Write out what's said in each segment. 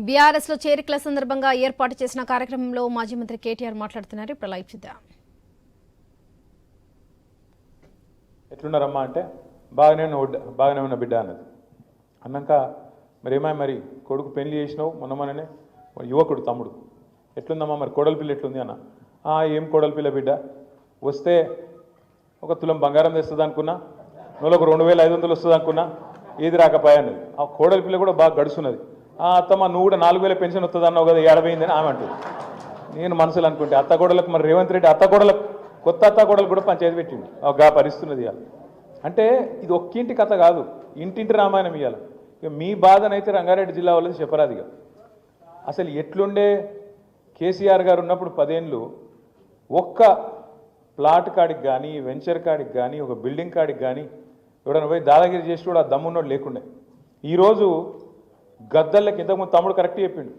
బీఆర్ఎస్లో చేరికల సందర్భంగా ఏర్పాటు చేసిన కార్యక్రమంలో మాజీ మంత్రి కేటీఆర్ మాట్లాడుతున్నారు. ఇప్పుడు లైవ్ చూద్దాం. ఎట్లున్నారమ్మా అంటే బాగానే ఉన్న బాగానే ఉన్న బిడ్డ అన్నది. అన్నాక మరి ఏమై మరి కొడుకు పెళ్ళి చేసినావు మొన్న మొన్ననే? యువకుడు తమ్ముడు. ఎట్లుందమ్మా మరి కోడలి పిల్ల ఎట్లుంది అన్న? "ఆ, ఏం కోడలి పిల్ల బిడ్డ? వస్తే ఒక తులం బంగారం తెస్తుంది అనుకున్నా నెలకు రెండు వేల ఐదు వందలు వస్తుంది అనుకున్నా ఏది రాకపోయా అన్నది. ఆ కోడలి పిల్ల కూడా బాగా గడుచున్నది అత్తమ్మ నువ్వు కూడా నాలుగు వేల పెన్షన్ వస్తుంది అన్నావు కదా ఏడబోయిందని ఆమె అంటుంది. నేను మనసులు అనుకుంటే అత్తగోడలకు మరి రేవంత్ రెడ్డి అత్తగోడలకు కొత్త అత్తగోడలు కూడా పంచాయతీ పెట్టిండు. గా పరిస్థితున్నది ఇవాళ. అంటే ఇది ఒక్కింటి కథ కాదు ఇంటింటి రామాయణం ఇవాళ. ఇక మీ బాధనైతే రంగారెడ్డి జిల్లా వాళ్ళది చెప్పరాదిగా అసలు ఎట్లుండే కేసీఆర్ గారు ఉన్నప్పుడు పదేళ్ళు ఒక్క ప్లాట్ కాడికి కానీ వెంచర్ కాడికి కానీ ఒక బిల్డింగ్ కాడికి కానీ ఎవడన్నా పోయి దాదాగిరి చేసి కూడా ఆ దమ్మున్నోడు లేకుండే. ఈరోజు గద్దళ్ళకి ఇంతకుముందు తమ్ముడు కరెక్ట్ చెప్పిండు.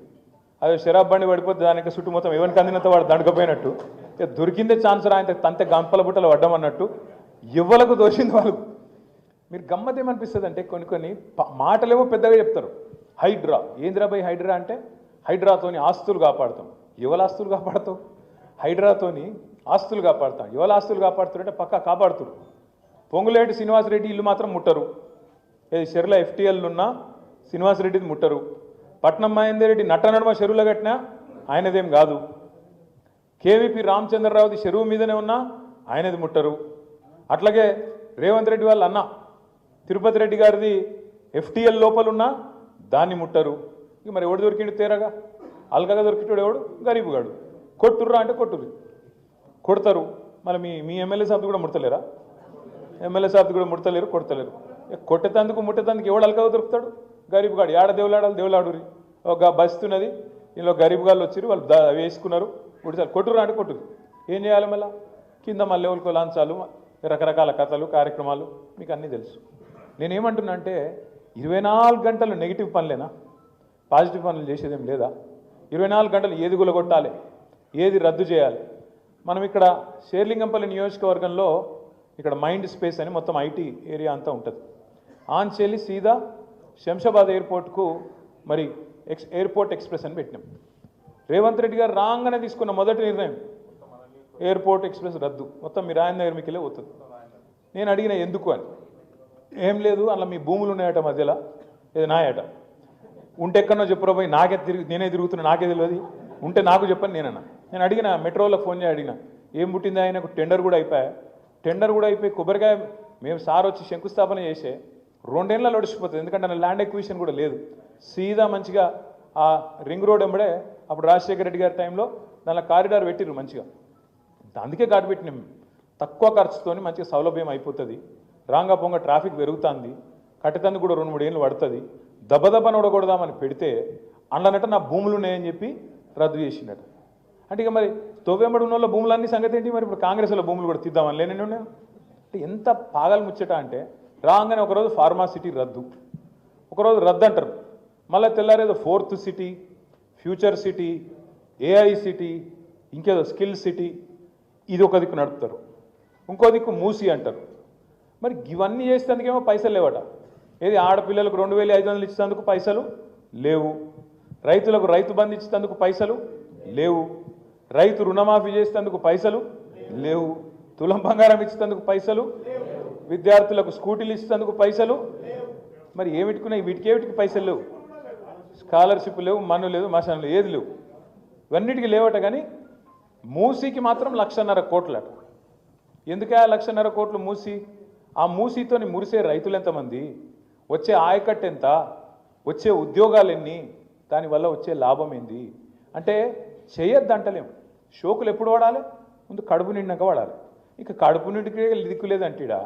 అది షరాబ్ బండి పడిపోతే దానికి చుట్టూ మొత్తం ఎవరికి అందినంత వాడు దండకపోయినట్టు. దొరికిందే ఛాన్స్ ఆయన తంతే గంపల బుట్టలు పడ్డమన్నట్టు ఎవ్వలకు దోషింది వాళ్ళు. మీరు గమ్మత్ ఏమనిపిస్తుంది అంటే కొన్ని కొన్ని మాటలేమో పెద్దగా చెప్తారు. హైడ్రా. ఏంద్రా బై హైడ్రా అంటే? హైడ్రాతోని ఆస్తులు కాపాడుతాం. ఎవరి ఆస్తులు కాపాడుతావు? హైడ్రాతోని ఆస్తులు కాపాడుతాం. ఎవరి ఆస్తులు కాపాడుతారు అంటే పక్కా కాపాడుతారు. పొంగులేటి శ్రీనివాసరెడ్డి ఇల్లు మాత్రం ముట్టరు. ఏది చెరుల ఎఫ్టీఎల్ ఉన్న శ్రీనివాసరెడ్డిది ముట్టరు. పట్నం మహేందర్రెడ్డి రెడ్డి నట్టనడమ చెరువులో కట్టినా ఆయనదేం కాదు. కేవీపీ రామచంద్రరావుది చెరువు మీదనే ఉన్నా ఆయనది ముట్టరు. అట్లాగే రేవంత్ రెడ్డి వాళ్ళ అన్న తిరుపతి రెడ్డి గారిది ఎఫ్టీఎల్ లోపలున్నా దాన్ని ముట్టరు. ఇక మరి ఎవడు దొరికిండు తేరగా? అల్కగా దొరికిటోడు ఎవడు? గరీబుగాడు. కొట్టుర్రా అంటే కొట్టురు కొడతారు. మరి మీ మీ ఎమ్మెల్యే సాబ్ది కూడా ముడతలేరా? ఎమ్మెల్యే సాబ్ది కూడా ముడతలేరు కొడతలేరు. కొట్టేతందుకు ముట్టేతందుకు ఎవడు అల్కగా దొరుకుతాడు? గరీబ్గాడు ఏడ దేవులాడాలి దేవులాడురి ఒక బస్తున్నది ఇందులో గరీబ్ గాళ్ళు వాళ్ళు వేసుకున్నారు ఉడిసారు కొట్టురా అంటే కొట్టురు ఏం చేయాలి మళ్ళా? కింద మళ్ళీ ఎవరికో లాంచాలు రకరకాల కథలు కార్యక్రమాలు మీకు అన్నీ తెలుసు. నేనేమంటున్నా అంటే ఇరవై నాలుగు గంటలు నెగిటివ్ పనులేనా? పాజిటివ్ పనులు చేసేదేం లేదా? ఇరవై నాలుగు గంటలు ఏది గులగొట్టాలి? ఏది రద్దు చేయాలి? మనం ఇక్కడ షేర్లింగంపల్లి నియోజకవర్గంలో ఇక్కడ మైండ్ స్పేస్ అని మొత్తం ఐటీ ఏరియా అంతా ఉంటుంది. ఆన్ చెల్లి సీదా శంషాబాద్ ఎయిర్పోర్ట్కు మరి ఎక్స్ ఎయిర్పోర్ట్ ఎక్స్ప్రెస్ అని పెట్టినాం. రేవంత్ రెడ్డి గారు రాగానే తీసుకున్న మొదటి నిర్ణయం ఎయిర్పోర్ట్ ఎక్స్ప్రెస్ రద్దు. మొత్తం మీరు ఆయన దగ్గర మీకు పోతుంది. నేను అడిగిన ఎందుకు అని. ఏం లేదు అలా మీ భూములు ఉన్నాయట మధ్యలో. ఇది నాయట. ఉంటే ఎక్కడో చెప్పురా పోయి నాకే తిరిగి నేనే తిరుగుతున్నా నాకే తెలియదు. ఉంటే నాకు చెప్పని నేనన్నా. నేను అడిగిన మెట్రోలో ఫోన్ చేసి అడిగిన. ఏం పుట్టిందా ఆయనకు? టెండర్ కూడా అయిపోయా? టెండర్ కూడా అయిపోయి కొబ్బరికాయ మేము సార్ వచ్చి శంకుస్థాపన చేసే రెండేళ్ళలో నడిచిపోతుంది ఎందుకంటే నా ల్యాండ్ ఎక్విజిషన్ కూడా లేదు. సీదా మంచిగా ఆ రింగ్ రోడ్ ఎంబడే అప్పుడు రాజశేఖర రెడ్డి గారి టైంలో దానిలో కారిడార్ పెట్టిరు మంచిగా. అందుకే కాటు పెట్టినాం. తక్కువ ఖర్చుతో మంచిగా సౌలభ్యం అయిపోతుంది. రాంగా పొంగ ట్రాఫిక్ పెరుగుతుంది. కట్టతందుకు కూడా రెండు మూడు ఏళ్ళు పడుతుంది. దెబ్బదెబ్బ నొడగొడదామని పెడితే అండనట నా భూములు ఉన్నాయని చెప్పి రద్దు చేసిండట. అంటే ఇక మరి తొవ్వెంబడి ఉన్న వాళ్ళ భూములన్నీ సంగతి ఏంటి? మరి ఇప్పుడు కాంగ్రెస్లో భూములు కూడా తీద్దామని లేని ఉన్నాయి? అంటే ఎంత పాగలు ముచ్చట అంటే రాగానే ఒకరోజు ఫార్మాసిటీ రద్దు. ఒకరోజు రద్దు అంటారు. మళ్ళీ తెల్లారేదో fourth city future city AI city ఇంకేదో స్కిల్ సిటీ ఇది ఒక దిక్కు నడుపుతారు. ఇంకో దిక్కు మూసి అంటారు. మరి ఇవన్నీ చేసేందుకేమో పైసలు లేవట. ఏది ఆడపిల్లలకు రెండు వేల ఐదు వందలు ఇచ్చేందుకు పైసలు లేవు. రైతులకు రైతు బంధు ఇచ్చేందుకు పైసలు లేవు. రైతు రుణమాఫీ చేసేందుకు పైసలు లేవు. తులం బంగారం ఇచ్చేందుకు పైసలు విద్యార్థులకు స్కూటీలు ఇచ్చేందుకు పైసలు? మరి ఏమిటికున్నాయి? వీటికి పైసలు లేవు? స్కాలర్షిప్ లేవు మన్ను లేదు మశానం లేదు ఏది లేవు. ఇవన్నిటికీ లేవట కానీ మూసీకి మాత్రం లక్షన్నర కోట్లట. ఎందుకే ఆ లక్షన్నర కోట్లు మూసి? ఆ మూసీతోని మురిసే రైతులు ఎంతమంది? వచ్చే ఆయకట్టు ఎంత? వచ్చే ఉద్యోగాలు ఎన్ని? దానివల్ల వచ్చే లాభం ఏంది? అంటే చేయొద్దు అంటలేం షోకులు ఎప్పుడు వాడాలి? ముందు కడుపు నిండాక వాడాలి. ఇక కడుపు నిండికి దిక్కులేదు అంటీడా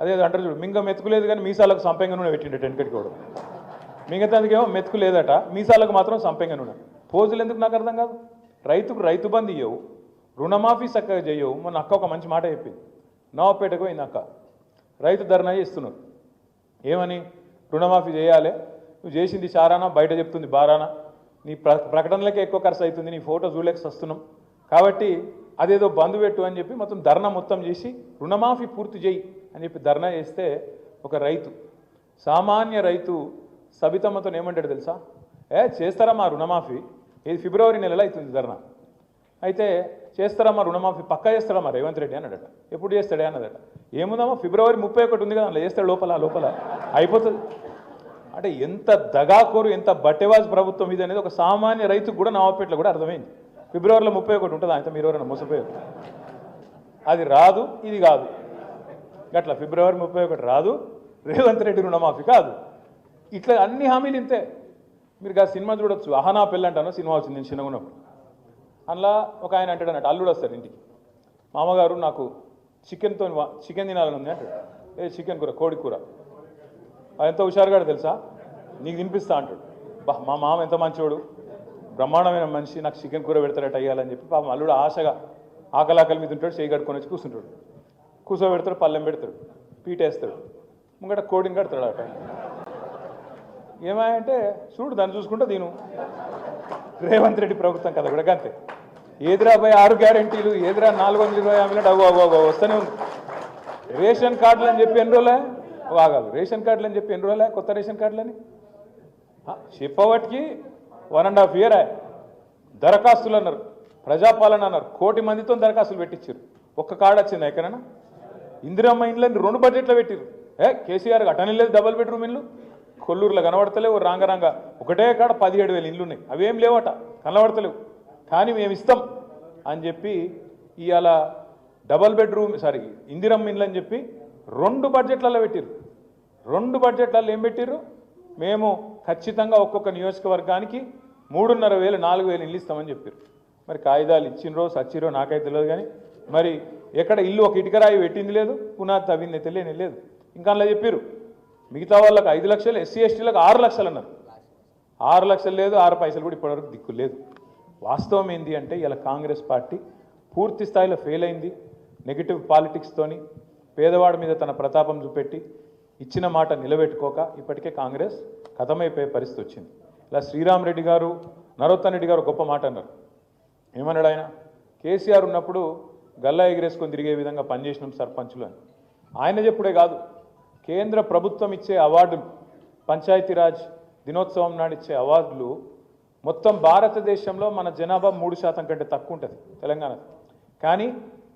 అదే అంటారు చూడు మింగ మెతుకులేదు కానీ మీసాలకు సంపెంగ నూనె పెట్టిండే టెన్కటికి కూడా మిగతాదికేమో మెతుకు లేదట మీసాలకు మాత్రం సంపెంగ నూనె. పోజులు ఎందుకు నాకు అర్థం కాదు? రైతుకు రైతు బంధు ఇయ్యవు రుణమాఫీ చక్కగా చేయవు. మొన్న అక్క ఒక మంచి మాట చెప్పింది. నవపేటకు పోయింది అక్క. రైతు ధర్నా చేస్తున్నారు. ఏమని? రుణమాఫీ చేయాలి. నువ్వు చేసింది చారానా? బయట చెప్తుంది బారానా? నీ ప్ర ప్రకటనలకే ఎక్కువ ఖర్చు అవుతుంది నీ ఫోటో చూడలేక వస్తున్నాం కాబట్టి అదేదో బంధు పెట్టు అని చెప్పి మొత్తం ధర్నా మొత్తం చేసి రుణమాఫీ పూర్తి చేయి. అని చెప్పి ధర్నా చేస్తే ఒక రైతు సామాన్య రైతు సబితమ్మతో ఏమంటాడు తెలుసా? ఏ చేస్తారా మా రుణమాఫీ? ఇది ఫిబ్రవరి నెలలో అవుతుంది ధర్నా. అయితే చేస్తారా మా రుణమాఫీ? పక్కా చేస్తారమ్మా రేవంత్ రెడ్డి అన్నాడట. ఎప్పుడు చేస్తాడే అన్నదట ఏముందమ్మా ఫిబ్రవరి ముప్పై ఒకటి ఉంది కదా అందులో చేస్తాడు లోపల లోపల. అయిపోతుంది. అంటే ఎంత దగాకోరు ఎంత బట్టెవాజ్ ప్రభుత్వం ఇది అనేది ఒక సామాన్య రైతు కూడా నవాపేటలో కూడా అర్థమైంది. ఫిబ్రవరిలో ముప్పై ఒకటి ఉంటుంది? ఆయన మీరు ఎవరైనా మోసపోయారు? అది రాదు ఇది కాదు. గట్ల ఫిబ్రవరి ముప్పై ఒకటి రాదు రేవంత్ రెడ్డి రుణమాఫీ కాదు. ఇట్లా అన్ని హామీలు ఇంతే. మీరు ఆ సినిమా చూడొచ్చు. అహనా పెళ్ళి అంటాను సినిమా వచ్చింది నేను చిన్నగా ఉన్నప్పుడు. అందులో ఒక ఆయన అంటాడు అన్నట్టు అల్లుడు వస్తాడు ఇంటికి. మామగారు నాకు చికెన్తో చికెన్ తినాలని ఉంది అంటాడు. ఏ చికెన్ కూర కోడి కూర. అది ఎంత హుషారుగా తెలుసా? నీకు తినిపిస్తా అంటాడు. బా మా మామ ఎంత మంచివాడు బ్రహ్మాండమైన మనిషి నాకు చికెన్ కూర పెడతాడట అయ్యాలని చెప్పి పాపం అల్లుడు ఆశగా ఆకలాకలి మీద ఉంటాడు చేయి కట్టుకొని వచ్చి కూర్చుంటాడు. కూర్చోబెడతాడు పళ్ళెం పెడతాడు పీటేస్తాడు. ముంగట కోడింగ్ కడతాడు అట ఏమాయంటే చూడు దాన్ని చూసుకుంటా దీను రేవంత్ రెడ్డి ప్రభుత్వం కదా కూడా అంతే ఏదిరా పోయి ఆరు గ్యారెంటీలు ఏదిరా నాలుగు వందల ఇరవై హామీలు అవ్వ అవ్వ అవ్వ వస్తూనే ఉంది. రేషన్ కార్డులు అని చెప్పి ఎన్ని రోజులే? ఓ ఆగాలి రేషన్ కార్డులు అని చెప్పి ఎన్ని రోజులే? కొత్త రేషన్ కార్డులని? చెప్పవటికి వన్ అండ్ హాఫ్ ఇయర్. దరఖాస్తులు అన్నారు. ప్రజాపాలన అన్నారు. కోటి మందితో దరఖాస్తులు పెట్టించారు. ఒక్క కార్డు వచ్చింది ఎక్కడైనా? ఇందిరమ్మ ఇండ్లని రెండు బడ్జెట్లో పెట్టిరు ఏ కేసీఆర్ అటని లేదు డబల్ బెడ్రూమ్ ఇల్లు కొల్లూరులో కనబడతలేవు రాంగ రాంగ ఒకటే కాడ పదిహేడు వేల ఇల్లు ఉన్నాయి. అవేం లేవట కనబడతలేవు. కానీ మేము ఇస్తాం అని చెప్పి ఇవాళ డబల్ బెడ్రూమ్ సారీ ఇందిరమ్మ ఇండ్లు అని చెప్పి రెండు బడ్జెట్లలో పెట్టిరు రెండు బడ్జెట్లలో ఏం పెట్టిర్రు? మేము ఖచ్చితంగా ఒక్కొక్క నియోజకవర్గానికి మూడున్నర వేలు నాలుగు వేలు ఇల్లు ఇస్తామని చెప్పారు మరి కాగితాలు ఇచ్చిండ్రో సచ్చిరో నాకైతే తెలియదు కానీ మరి ఎక్కడ ఇల్లు ఒక ఇటుకరాయి పెట్టింది లేదు పునాది తవ్వింది తెలియని లేదు. ఇంకా అలా చెప్పారు మిగతా వాళ్ళకి ఐదు లక్షలు ఎస్సీ ఎస్టీలకు ఆరు లక్షలు అన్నారు. ఆరు లక్షలు లేదు ఆరు పైసలు కూడా ఇప్పటివరకు దిక్కు లేదు. వాస్తవం ఏంటి అంటే ఇలా కాంగ్రెస్ పార్టీ పూర్తి స్థాయిలో ఫెయిల్ అయింది నెగిటివ్ పాలిటిక్స్తోని పేదవాడి మీద తన ప్రతాపం చూపెట్టి ఇచ్చిన మాట నిలబెట్టుకోక ఇప్పటికే కాంగ్రెస్ కథమైపోయే పరిస్థితి వచ్చింది. ఇలా శ్రీరామ్ రెడ్డి గారు నరోత్తన్ రెడ్డి గారు గొప్ప మాట అన్నారు. ఏమన్నాడు ఆయన? కేసీఆర్ ఉన్నప్పుడు గల్లా ఎగిరేసుకొని తిరిగే విధంగా పనిచేసినాం సర్పంచులు అని. ఆయన చెప్పుడే కాదు కేంద్ర ప్రభుత్వం ఇచ్చే అవార్డులు పంచాయతీరాజ్ దినోత్సవం నాడు ఇచ్చే అవార్డులు మొత్తం భారతదేశంలో మన జనాభా మూడు శాతం కంటే తక్కువ ఉంటుంది తెలంగాణ. కానీ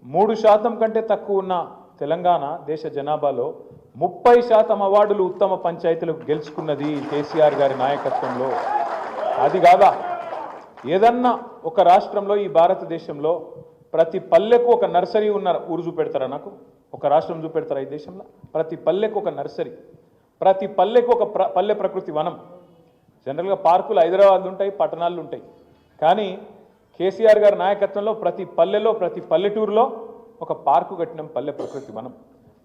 మూడు శాతం కంటే తక్కువ ఉన్న తెలంగాణ దేశ జనాభాలో ముప్పై శాతం అవార్డులు ఉత్తమ పంచాయతీలకు గెలుచుకున్నది కేసీఆర్ గారి నాయకత్వంలో. అది కాదా? ఏదన్నా ఒక రాష్ట్రంలో ఈ భారతదేశంలో ప్రతి పల్లెకు ఒక నర్సరీ ఉన్న ఊరు చూపెడతారా నాకు? ఒక రాష్ట్రం చూపెడతారా ఈ దేశంలో? ప్రతి పల్లెకు ఒక నర్సరీ. ప్రతి పల్లెకు ఒక ప్ర పల్లె ప్రకృతి వనం. జనరల్గా పార్కులు హైదరాబాద్ ఉంటాయి పట్టణాలు ఉంటాయి. కానీ కేసీఆర్ గారి నాయకత్వంలో ప్రతి పల్లెలో ప్రతి పల్లెటూరులో ఒక పార్కు కట్టినాం పల్లె ప్రకృతి వనం.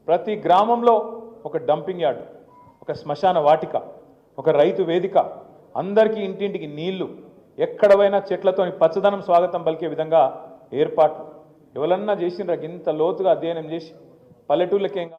ప్రతి గ్రామంలో ఒక డంపింగ్ యార్డ్ ఒక శ్మశాన వాటిక ఒక రైతు వేదిక. అందరికీ ఇంటింటికి నీళ్ళు. ఎక్కడ పోయినా చెట్లతోని పచ్చదనం స్వాగతం పలికే విధంగా ఏర్పాట్లు ఎవరన్నా చేసిండ్రా ఇంత లోతుగా అధ్యయనం చేసి పల్లెటూళ్ళకేం